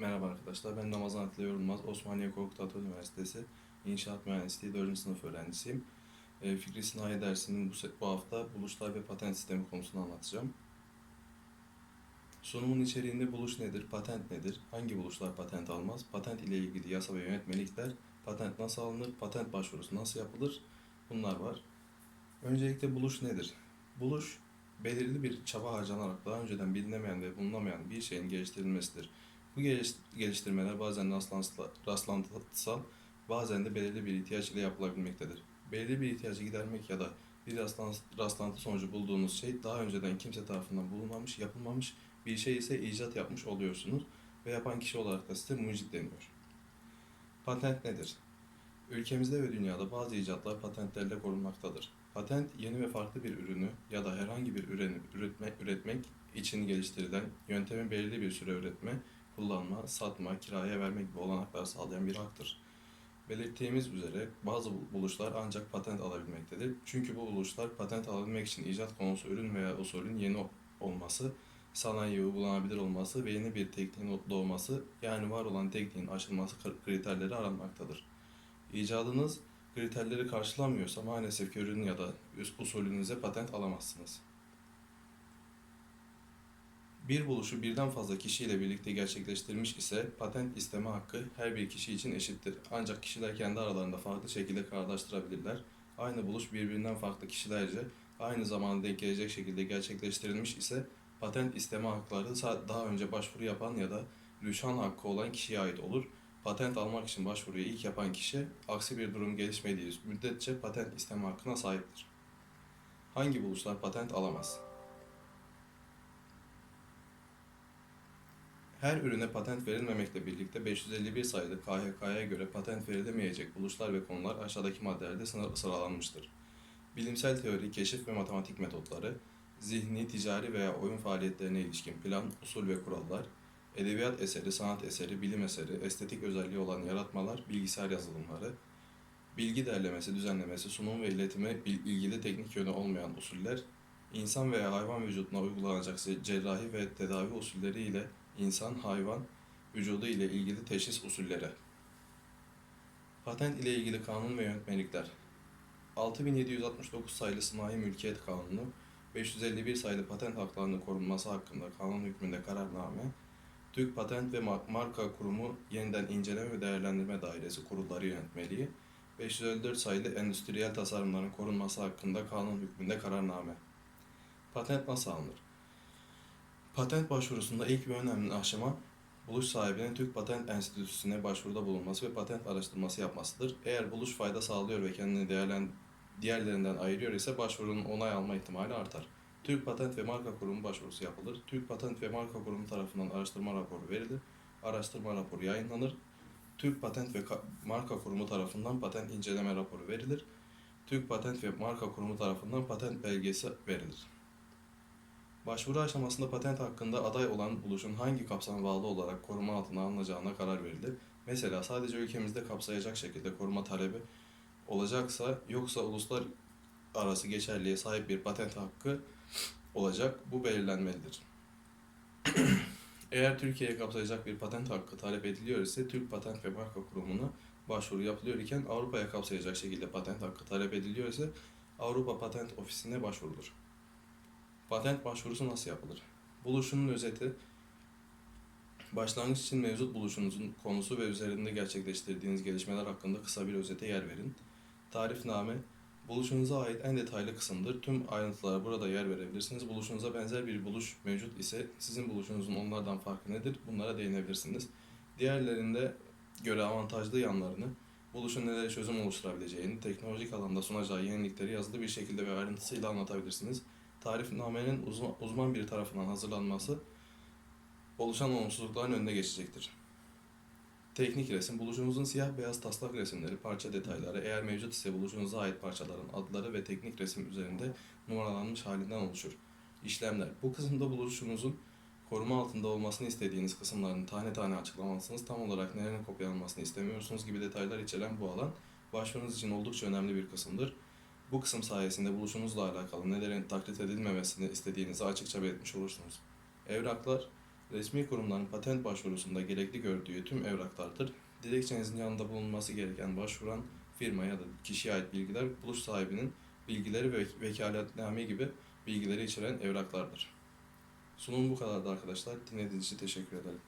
Merhaba arkadaşlar, ben Ramazan Atilla Yorulmaz, Osmaniye Korkut Atatürk Üniversitesi İnşaat Mühendisliği 4. sınıf öğrencisiyim. E, Fikri Sinayi dersinin bu, bu hafta buluşlar ve patent sistemi konusunu anlatacağım. Sunumun içeriğinde buluş nedir, patent nedir, hangi buluşlar patent almaz, patent ile ilgili yasa ve yönetmelikler, patent nasıl alınır, patent başvurusu nasıl yapılır, bunlar var. Öncelikle buluş nedir? Buluş, belirli bir çaba harcanarak daha önceden bilinemeyen ve bulunamayan bir şeyin geliştirilmesidir. Bu geliş- geliştirmeler bazen rastlantısal, bazen de belirli bir ihtiyaç ile yapılabilmektedir. Belirli bir ihtiyacı gidermek ya da bir rastlan- rastlantı sonucu bulduğunuz şey daha önceden kimse tarafından bulunmamış, yapılmamış bir şey ise icat yapmış oluyorsunuz ve yapan kişi olarak da size mucit deniyor. Patent nedir? Ülkemizde ve dünyada bazı icatlar patentlerle korunmaktadır. Patent yeni ve farklı bir ürünü ya da herhangi bir ürünü üretme, üretmek için geliştirilen yöntemi belirli bir süre üretme, kullanma, satma, kiraya vermek gibi olanaklar sağlayan bir haktır. Belirttiğimiz üzere bazı bu- buluşlar ancak patent alabilmektedir. Çünkü bu buluşlar patent alabilmek için icat konusu ürün veya usulün yeni olması, sanayiye uygulanabilir olması ve yeni bir tekniğin doğması yani var olan tekniğin aşılması kri- kriterleri aranmaktadır. İcadınız kriterleri karşılamıyorsa maalesef ki ürün ya da usulünüze patent alamazsınız. Bir buluşu birden fazla kişiyle birlikte gerçekleştirmiş ise patent isteme hakkı her bir kişi için eşittir. Ancak kişiler kendi aralarında farklı şekilde kararlaştırabilirler. Aynı buluş birbirinden farklı kişilerce aynı zamanda denk gelecek şekilde gerçekleştirilmiş ise patent isteme hakları daha önce başvuru yapan ya da rüşan hakkı olan kişiye ait olur. Patent almak için başvuruyu ilk yapan kişi aksi bir durum gelişmediği müddetçe patent isteme hakkına sahiptir. Hangi buluşlar patent alamaz? Her ürüne patent verilmemekle birlikte 551 sayılı KHK'ya göre patent verilemeyecek buluşlar ve konular aşağıdaki maddelerde sıralanmıştır. Bilimsel teori, keşif ve matematik metotları, zihni, ticari veya oyun faaliyetlerine ilişkin plan, usul ve kurallar, edebiyat eseri, sanat eseri, bilim eseri, estetik özelliği olan yaratmalar, bilgisayar yazılımları, bilgi derlemesi, düzenlemesi, sunum ve iletime ilgili teknik yönü olmayan usuller, insan veya hayvan vücuduna uygulanacak cerrahi ve tedavi usulleri ile insan, hayvan vücudu ile ilgili teşhis usulleri. Patent ile ilgili kanun ve yönetmelikler. 6769 sayılı Sanayi Mülkiyet Kanunu, 551 sayılı patent haklarının korunması hakkında kanun hükmünde kararname, Türk Patent ve Mar- Marka Kurumu Yeniden İnceleme ve Değerlendirme Dairesi Kurulları Yönetmeliği, 554 sayılı Endüstriyel Tasarımların Korunması hakkında kanun hükmünde kararname. Patent nasıl alınır? Patent başvurusunda ilk ve önemli aşama buluş sahibinin Türk Patent Enstitüsü'ne başvuruda bulunması ve patent araştırması yapmasıdır. Eğer buluş fayda sağlıyor ve kendini değerlen diğerlerinden ayırıyor ise başvurunun onay alma ihtimali artar. Türk Patent ve Marka Kurumu başvurusu yapılır. Türk Patent ve Marka Kurumu tarafından araştırma raporu verilir. Araştırma raporu yayınlanır. Türk Patent ve Ka- Marka Kurumu tarafından patent inceleme raporu verilir. Türk Patent ve Marka Kurumu tarafından patent belgesi verilir. Başvuru aşamasında patent hakkında aday olan buluşun hangi kapsama bağlı olarak koruma altına alınacağına karar verilir. Mesela sadece ülkemizde kapsayacak şekilde koruma talebi olacaksa yoksa uluslar arası geçerliğe sahip bir patent hakkı olacak bu belirlenmelidir. Eğer Türkiye'ye kapsayacak bir patent hakkı talep ediliyor ise Türk Patent ve Marka Kurumu'na başvuru yapılıyor iken Avrupa'ya kapsayacak şekilde patent hakkı talep ediliyor ise Avrupa Patent Ofisi'ne başvurulur. Patent başvurusu nasıl yapılır? Buluşunun özeti, başlangıç için mevcut buluşunuzun konusu ve üzerinde gerçekleştirdiğiniz gelişmeler hakkında kısa bir özete yer verin. Tarifname, buluşunuza ait en detaylı kısımdır. Tüm ayrıntılara burada yer verebilirsiniz. Buluşunuza benzer bir buluş mevcut ise sizin buluşunuzun onlardan farkı nedir? Bunlara değinebilirsiniz. Diğerlerinde göre avantajlı yanlarını, buluşun nelere çözüm oluşturabileceğini, teknolojik alanda sunacağı yenilikleri yazılı bir şekilde ve ayrıntısıyla anlatabilirsiniz. Tarifnamenin uzman, uzman bir tarafından hazırlanması oluşan olumsuzlukların önüne geçecektir. Teknik resim, buluşunuzun siyah beyaz taslak resimleri, parça detayları, eğer mevcut ise buluşunuza ait parçaların adları ve teknik resim üzerinde numaralanmış halinden oluşur. İşlemler, bu kısımda buluşunuzun koruma altında olmasını istediğiniz kısımların tane tane açıklamalısınız. Tam olarak nerenin kopyalanmasını istemiyorsunuz gibi detaylar içeren bu alan, başvurunuz için oldukça önemli bir kısımdır. Bu kısım sayesinde buluşunuzla alakalı nelerin taklit edilmemesini istediğinizi açıkça belirtmiş olursunuz. Evraklar, resmi kurumların patent başvurusunda gerekli gördüğü tüm evraklardır. Dilekçenizin yanında bulunması gereken başvuran firma ya da kişiye ait bilgiler, buluş sahibinin bilgileri ve vekaletname gibi bilgileri içeren evraklardır. Sunum bu kadardı arkadaşlar. Dinlediğiniz için teşekkür ederim.